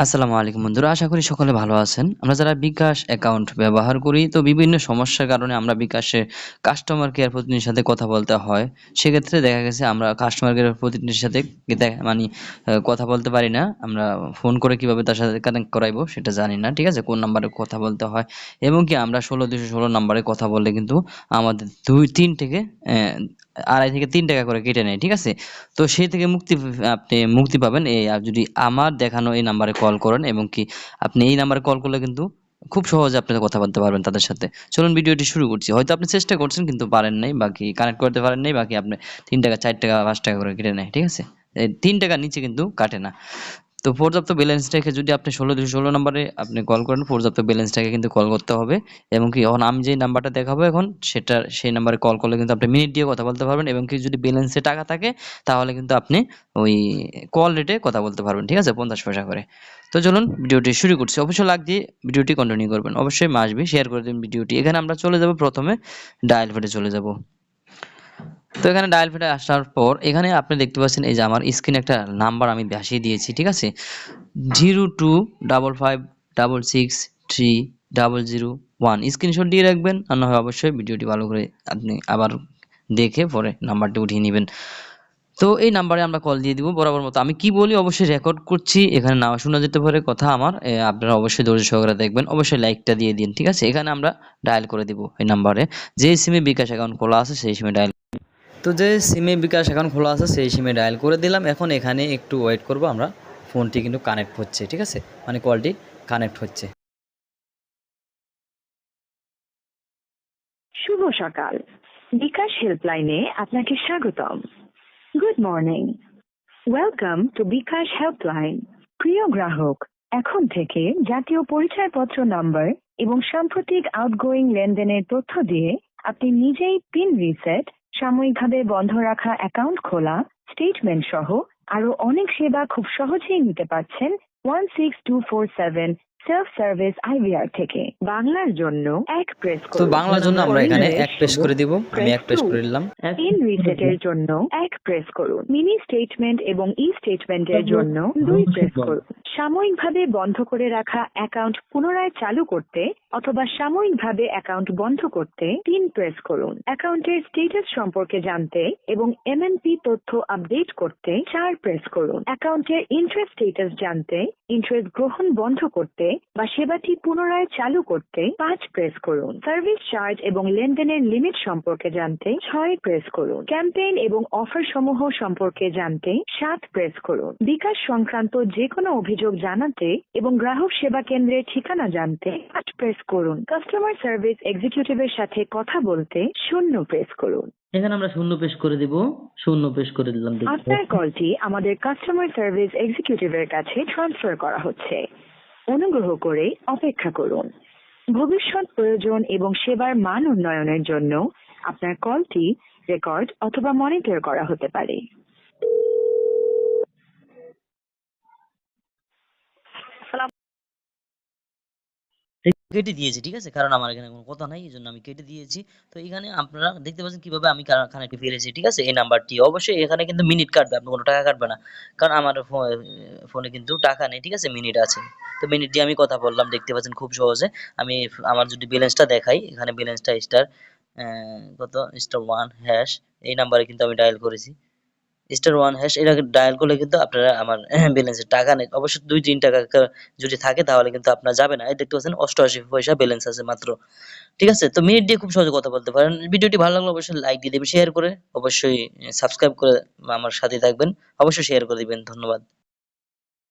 আসসালামু আলাইকুম বন্ধুরা, আশা করি সকলে ভালো আছেন। আমরা যারা বিকাশ অ্যাকাউন্ট ব্যবহার করি, তো বিভিন্ন সমস্যার কারণে আমরা বিকাশে কাস্টমার কেয়ার প্রতিনিধির সাথে কথা বলতে হয়। সেক্ষেত্রে দেখা গেছে আমরা কাস্টমার কেয়ার প্রতিনিধির সাথে মানে কথা বলতে পারি না। আমরা ফোন করে কীভাবে তার সাথে কানেক্ট করাইবো সেটা জানি না, ঠিক আছে? কোন নাম্বারে কথা বলতে হয়? এবং কি আমরা ষোলো দুশো ষোলো নাম্বারে কথা বললে কিন্তু আমাদের দুই, তিন থেকে আড়াই থেকে তিন টাকা করে কেটে নেয়, ঠিক আছে? তো সেই থেকে মুক্তি, আপনি মুক্তি পাবেন। এই যদি আমার দেখানো এই নাম্বারে কল করেন এবং কি আপনি এই নাম্বারে কল করলে কিন্তু খুব সহজে আপনি কথা বলতে পারবেন তাদের সাথে। চলুন ভিডিওটি শুরু করছি। হয়তো আপনি চেষ্টা করছেন কিন্তু পারেন নাই, বাকি কানেক্ট করতে পারেন নাই, বাকি আপনি তিন টাকা, চার টাকা, পাঁচ টাকা করে কেটে নেয়, ঠিক আছে? তিন টাকা নিচে কিন্তু কাটে না। তো পর্যাপ্ত ব্যালেন্স রেখে যদি আপনি ষোলো দুশো ষোলো নম্বরে আপনি কল করেন, পর্যাপ্ত ব্যালেন্স রেখে কিন্তু কল করতে হবে। এবং কি এখন আমি যে নাম্বারটা দেখাবো এখন সেটা সেই নাম্বারে কল করলে কিন্তু আপনি মিনিট দিয়ে কথা বলতে পারবেন এবং কি যদি ব্যালেন্সে টাকা থাকে, তাহলে কিন্তু আপনি ওই কল রেটে কথা বলতে পারবেন, ঠিক আছে? পঞ্চাশ পয়সা করে। তো চলুন, ভিডিওটি শুরু করছি। অবশ্যই লাগ দিয়ে ভিডিওটি কন্টিনিউ করবেন। অবশ্যই মাসবি শেয়ার করে দিন ভিডিওটি। এখানে আমরা চলে যাব প্রথমে ডায়াল ফেটে চলে যাব। তো এখানে ডায়াল ফেটে আসার পর এখানে আপনি দেখতে পাচ্ছেন এই যে আমার স্ক্রিনে একটা নাম্বার আমি ভাসিয়ে দিয়েছি, ঠিক আছে? Zero two double five double six three double zero one screenshot দিয়ে রাখবেন, আর না হয় অবশ্যই ভিডিওটি ভালো করে আপনি আবার দেখে পরে নাম্বারটি উঠিয়ে নেবেন। তো এই নাম্বারে আমরা কল দিয়ে দিব, বরাবর মতো। আমি কি বলি? অবশ্যই রেকর্ড করছি, এখানে না শোনা যেতে পারে কথা আমার। আপনারা অবশ্যই ধৈর্য সহকারে দেখবেন, অবশ্যই লাইকটা দিয়ে দিন, ঠিক আছে? এখানে আমরা ডায়াল করে দিব এই নাম্বারে যে সিমে বিকাশ অ্যাকাউন্ট খোলা আছে, সেই সিমে ডায়াল তো যে সিমে বিকাশ অ্যাকাউন্ট খোলা আছে, সেই সিমে ডায়াল করে দিলাম। এখন এখানে একটু ওয়েট করব আমরা। ফোনটি কিন্তু কানেক্ট হচ্ছে, ঠিক আছে? মানে কলটি কানেক্ট হচ্ছে। শুভ সকাল। বিকাশ হেল্পলাইনে আপনাকে স্বাগতম। Good morning welcome to bKash helpline প্রিয় গ্রাহক, এখন থেকে জাতীয় পরিচয়পত্র নম্বর এবং সাম্প্রতিক আউটগোয়িং লেনদেনের তথ্য দিয়ে আপনি নিজেই পিন রিসেট সাময়িকভাবে বন্ধ রাখা অ্যাকাউন্ট খোলা স্টেটমেন্ট সহ আরও অনেক সেবা খুব সহজেই নিতে পারছেন one six two four seven self service IVR থেকে। বাংলার জন্য এক প্রেস তো বাংলার জন্য আমরা এখানে এক প্রেস করে দিব। আমি এক প্রেস করে দিলাম পিন রিসেটের জন্য এক প্রেস করুন। মিনি স্টেটমেন্ট এবং ই স্টেটমেন্টের জন্য দুই প্রেস করুন। সাময়িকভাবে বন্ধ করে রাখা অ্যাকাউন্ট পুনরায় চালু করতে অথবা সাময়িকভাবে অ্যাকাউন্ট বন্ধ করতে তিন প্রেস করুন। অ্যাকাউন্টের স্টেটাস সম্পর্কে জানতে এবং এমএনপি তথ্য আপডেট করতে চার প্রেস করুন। অ্যাকাউন্টের ইন্টারেস্ট স্টেটাস জানতে ইন্টারেস্ট গ্রহণ বন্ধ করতে বা সেবাটি পুনরায় চালু করতে পাঁচ প্রেস করুন। সার্ভিস চার্জ এবং লেনদেনের লিমিট সম্পর্কে জানতে ছয় প্রেস করুন। ক্যাম্পেইন এবং অফার সমূহ সম্পর্কে জানতে সাত প্রেস করুন। বিকাশ সংক্রান্ত যে কোনো অভিযোগ জানাতে এবং গ্রাহক সেবা কেন্দ্রের ঠিকানা জানতে আট প্রেস করুন। কাস্টমার সার্ভিস এক্সিকিউটিভের সাথে কথা বলতে শূন্য প্রেস করুন। এখানে আমরা শূন্য পেশ করে দিব, শূন্য পেশ করে দিলাম আপনার কলটি আমাদের কাস্টমার সার্ভিস এক্সিকিউটিভের কাছে ট্রান্সফার করা হচ্ছে। অনুগ্রহ করে অপেক্ষা করুন। ভবিষ্যৎ প্রয়োজন এবং সেবার মান উন্নয়নের জন্য আপনার কলটি রেকর্ড অথবা মনিটর করা হতে পারে। কেটে দিয়েছি, ঠিক আছে? কারণ আমার এখানে কোনো কথা নাই, এই জন্য আমি কেটে দিয়েছি। তো এখানে আপনারা দেখতে পাচ্ছেন কীভাবে আমি কানেক্ট ফেলেছি ঠিক আছে? এই নাম্বারটি। অবশ্যই এখানে কিন্তু মিনিট কাটবে, আপনি কোনো টাকা কাটবে না। কারণ আমার ফোনে কিন্তু টাকা নেই, ঠিক আছে? মিনিট আছে। তো মিনিট দিয়ে আমি কথা বললাম, দেখতে পাচ্ছেন খুব সহজে। আমি আমার যদি ব্যালেন্সটা দেখাই, এখানে ব্যালেন্সটা স্টার কত? স্টার ওয়ান, হ্যাশ, এই নাম্বারে কিন্তু আমি ডায়াল করেছি। স্টার ওয়ান হ্যাশ এটা ডায়াল করলে কিন্তু আপনারা আমার ব্যালেন্সের টাকা নেই অবশ্যই দুই, তিন টাকা যদি থাকে তাহলে কিন্তু আপনার যাবে না। এই দেখতে পাচ্ছেন, অষ্টআশি পয়সা ব্যালেন্স আছে মাত্র। ঠিক আছে? তো মিনিট দিয়ে খুব সহজে কথা বলতে পারেন। ভিডিওটি ভালো লাগলে অবশ্যই লাইক দিয়ে দেবেন শেয়ার করে অবশ্যই সাবস্ক্রাইব করে আমার সাথে থাকবেন। অবশ্যই শেয়ার করে দিবেন। ধন্যবাদ।